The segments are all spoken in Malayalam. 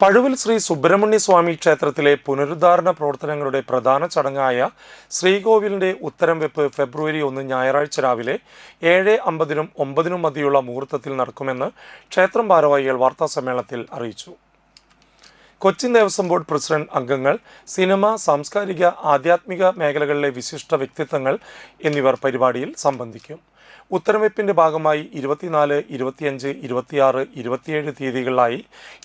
പഴുവിൽ ശ്രീ സുബ്രഹ്മണ്യ സ്വാമി ക്ഷേത്രത്തിലെ പുനരുദ്ധാരണ പ്രവർത്തനങ്ങളുടെ പ്രധാന ചടങ്ങായ ശ്രീകോവിലിന്റെ ഉത്തരം വെപ്പ് ഫെബ്രുവരി ഒന്ന് ഞായറാഴ്ച രാവിലെ ഏഴ് അമ്പതിനും ഒമ്പതിനും മധ്യയുള്ള മുഹൂർത്തത്തിൽ നടക്കുമെന്ന് ക്ഷേത്രം ഭാരവാഹികൾ വാർത്താസമ്മേളനത്തിൽ അറിയിച്ചു. കൊച്ചിൻ ദേവസ്വം ബോർഡ് പ്രസിഡന്റ് അംഗങ്ങൾ സിനിമ സാംസ്കാരിക ആധ്യാത്മിക മേഖലകളിലെ വിശിഷ്ട വ്യക്തിത്വങ്ങൾ എന്നിവർ പരിപാടിയിൽ സംബന്ധിക്കും. ഉത്തരവെപ്പിന്റെ ഭാഗമായി ഇരുപത്തിനാല് ഇരുപത്തിയഞ്ച് ഇരുപത്തിയാറ് ഇരുപത്തിയേഴ് തീയതികളിലായി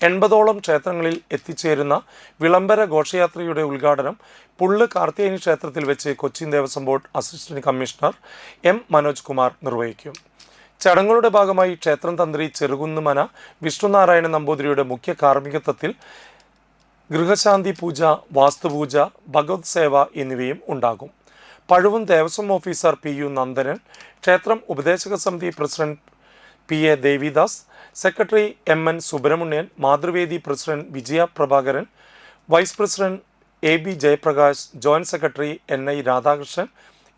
എൺപതോളം ക്ഷേത്രങ്ങളിൽ എത്തിച്ചേരുന്ന വിളംബര ഘോഷയാത്രയുടെ ഉദ്ഘാടനം പുള്ള് കാർത്തികേയനി ക്ഷേത്രത്തിൽ വെച്ച് Cochin Devaswom board assistant commissioner M Manoj Kumar നിർവഹിക്കും. ചടങ്ങുകളുടെ ഭാഗമായി ക്ഷേത്രം തന്ത്രി ചെറുകുന്നുമന വിഷ്ണുനാരായണ നമ്പൂതിരിയുടെ മുഖ്യ കാർമ്മികത്വത്തിൽ ഗൃഹശാന്തി പൂജ വാസ്തുപൂജ ഭഗവത് സേവ എന്നിവയും ഉണ്ടാകും. പഴുവും Devaswom officer P U Nandanan ക്ഷേത്രം ഉപദേശക സമിതി president P A Devidas secretary M N Subramanian Mathruvedi president Vijaya Prabhakaran vice president A B Jayaprakash joint secretary N I Radhakrishnan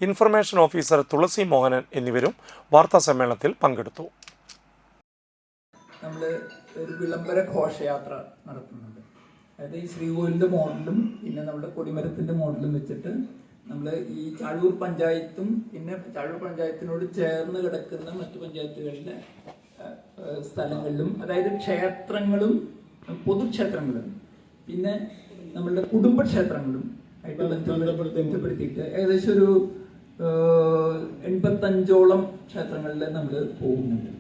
information officer Thulasi Mohanan എന്നിവരും വാർത്താ സമ്മേളനത്തിൽ പങ്കെടുത്തു. നമ്മൾ ഒരു വിളംബര ഘോഷയാത്ര നടത്തുന്നുണ്ട്. അതായത് ഈ ശ്രീകോവിലിന്റെ മോഡലും പിന്നെ നമ്മുടെ കൊടിമരത്തിന്റെ മോഡലും വെച്ചിട്ട് നമ്മൾ ഈ ചാഴൂർ പഞ്ചായത്തും പിന്നെ ചാഴൂർ പഞ്ചായത്തിനോട് ചേർന്ന് കിടക്കുന്ന മറ്റു പഞ്ചായത്തുകളിലെ സ്ഥലങ്ങളിലും അതായത് ക്ഷേത്രങ്ങളും പൊതുക്ഷേത്രങ്ങളും പിന്നെ നമ്മളുടെ കുടുംബക്ഷേത്രങ്ങളും ആയിട്ട് ബന്ധപ്പെടുത്തിയിട്ട് ഏകദേശം ഒരു എൺപത്തഞ്ചോളം ക്ഷേത്രങ്ങളിൽ നമ്മൾ പോകുന്നുണ്ട്.